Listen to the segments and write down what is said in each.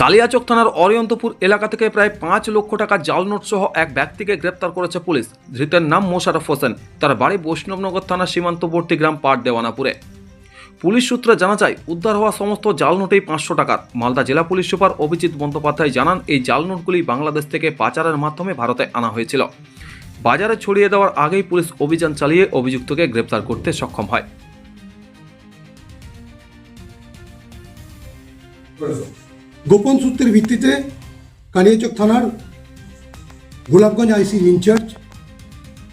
কালিয়াচক থানার অরিয়ন্তপুর এলাকা থেকে প্রায় পাঁচ লক্ষ টাকা জাল নোট সহ এক ব্যক্তিকে গ্রেপ্তার করেছে পুলিশ। ধৃতের নাম মোশারফ হোসেন। তার বাড়ি বৈষ্ণবনগর থানার সীমান্তবর্তী গ্রাম পাট দেওয়ানাপুরে পুলিশ সূত্রে জানা যায়, উদ্ধার হওয়া সমস্ত জাল নোটেই পাঁচশো টাকার। মালদা জেলা পুলিশ সুপার অভিজিৎ বন্দ্যোপাধ্যায় জানান, এই জাল নোটগুলি বাংলাদেশ থেকে পাচারের মাধ্যমে ভারতে আনা হয়েছিল। বাজারে ছড়িয়ে দেওয়ার আগেই পুলিশ অভিযান চালিয়ে অভিযুক্তকে গ্রেপ্তার করতে সক্ষম হয়। গোপন সূত্রের ভিত্তিতে কালিয়াচক থানার গোলাপগঞ্জ আইসি ইনচার্জ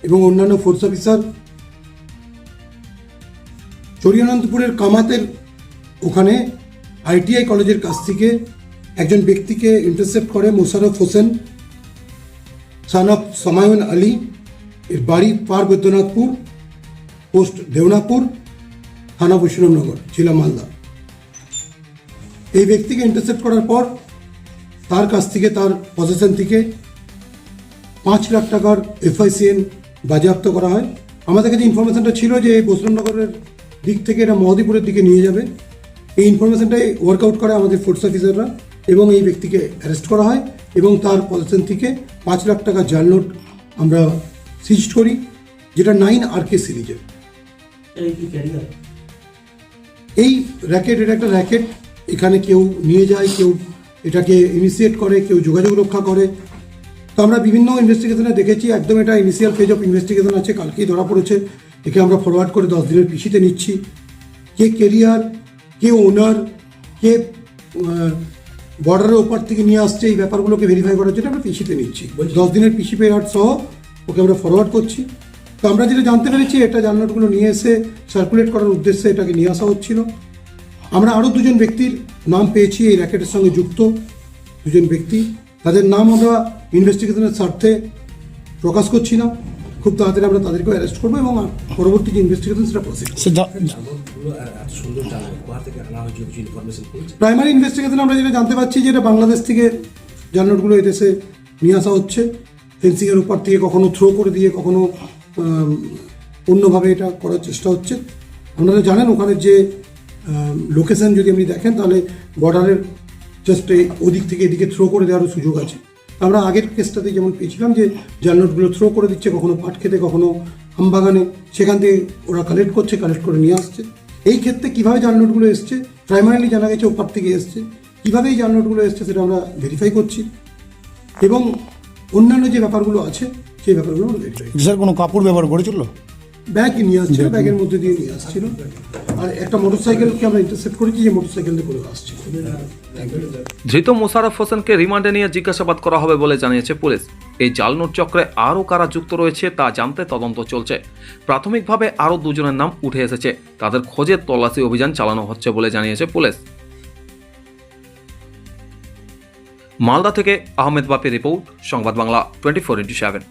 এবং অন্যান্য ফোর্স অফিসার চরিয়ানন্দপুরের কামাতের ওখানে আইটিআই কলেজের কাছ থেকে একজন ব্যক্তিকে ইন্টারসেপ্ট করে মোশারফ হোসেন সান অফ সামায়ন আলী, এর বাড়ি পার বৈদ্যনাথপুর, পোস্ট দেওনাপুর, থানা বৈষ্ণবনগর, জেলা মালদা। এই ব্যক্তিকে ইন্টারসেপ্ট করার পর তার কাছ থেকে তার পজিশন থেকে পাঁচ লাখ টাকার এফআইসিএন বাজেয়াপ্ত করা হয়। আমাদের কাছে ইনফরমেশনটা ছিল যে এই বৈষ্ণবনগরের দিক থেকে এটা মহদীপুরের দিকে নিয়ে যাবে। এই ইনফরমেশনটাই ওয়ার্কআউট করে আমাদের ফোর্স অফিসাররা এবং এই ব্যক্তিকে অ্যারেস্ট করা হয় এবং তার পজিশন থেকে পাঁচ লাখ টাকা জাল নোট আমরা সিজ করি যেটা নাইন আর কে সিরিজের। এই এই র্যাকেট এটা একটা র্যাকেট এখানে কেউ নিয়ে যায় কেউ এটাকে ইনিশিয়েট করে কেউ যোগাযোগ রক্ষা করে। তো আমরা বিভিন্ন ইনভেস্টিগেশনে দেখেছি একদম এটা ইনিশিয়াল ফেজ অফ ইনভেস্টিগেশন আছে কালকেই ধরা পড়েছে। একে আমরা ফরওয়ার্ড করে দশ দিনের পিসিতে নিচ্ছি। কে কেরিয়ার কে ওনার কে বর্ডারের ওপার থেকে নিয়ে আসছে এই ব্যাপারগুলোকে ভেরিফাই করার জন্য আমরা পিসিতে নিচ্ছি। দশ দিনের পিসি পেয়ার সহ ওকে আমরা ফরওয়ার্ড করছি। তো আমরা যেটা জানতে পেরেছি এটা জাননোটগুলো নিয়ে এসে সার্কুলেট করার উদ্দেশ্যে এটাকে নিয়ে আসা হচ্ছিল। আমরা আরও দুজন ব্যক্তির নাম পেয়েছি এই র্যাকেটের সঙ্গে যুক্ত। দুজন ব্যক্তি। তাদের নাম আমরা ইনভেস্টিগেশনের স্বার্থে প্রকাশ করছি না। খুব তাড়াতাড়ি আমরা তাদেরকে অ্যারেস্ট করব এবং পরবর্তী যে ইনভেস্টিগেশন সেটা প্রাইমারি ইনভেস্টিগেশন আমরা যেটা জানতে পারছি যে এটা বাংলাদেশ থেকে জানোয়ারগুলো এদেশে নিয়ে আসা হচ্ছে। ফেন্সিংয়ের উপর থেকে কখনো থ্রো করে দিয়ে কখনো অন্যভাবে এটা করার চেষ্টা হচ্ছে। আপনারা জানেন ওখানে যে লোকেশন যদি আপনি দেখেন, তাহলে বর্ডারের জাস্ট ওদিক থেকে এদিকে থ্রো করে দেওয়ারও সুযোগ আছে। আমরা আগের কেসটাতে যেমন পেয়েছিলাম যে জালনোটগুলো থ্রো করে দিচ্ছে, কখনো পাট খেতে, কখনো আমবাগানে সেখান থেকে ওরা কালেক্ট করছে কালেক্ট করে নিয়ে আসছে। এই ক্ষেত্রে কীভাবে জালনোটগুলো এসছে প্রাইমারিলি জানা গেছে ওপার থেকে এসছে। কীভাবে এই জালনোটগুলো এসছে, সেটা আমরা ভেরিফাই করছি। এবং অন্যান্য যে ব্যাপারগুলো আছে, সেই ব্যাপারগুলো স্যার, কোনো কাপড় ব্যবহার করেছিল ব্যাগ নিয়ে আসছিল ব্যাগের মধ্যে দিয়ে নিয়ে আসছিল। আর একটা মোটরসাইকেলকে আমরা ইন্টারসেপ্ট করেছি যে মোটরসাইকেল দিয়ে করে আসছে ধৃত মোশারফ হোসেনকে রিমান্ডে নিয়ে জিজ্ঞাসাবাদ করা হবে বলে জানিয়েছে পুলিশ। এই জাল নোট চক্রে আরও কারা যুক্ত রয়েছে তা জানতে তদন্ত চলছে। প্রাথমিকভাবে আরও দুজনের নাম উঠে এসেছে। তাদের খোঁজে তল্লাশি অভিযান চালানো হচ্ছে বলে জানিয়েছে পুলিশ। মালদা থেকে Ahmed Bapi report Sangbad Bangla twenty four into seven.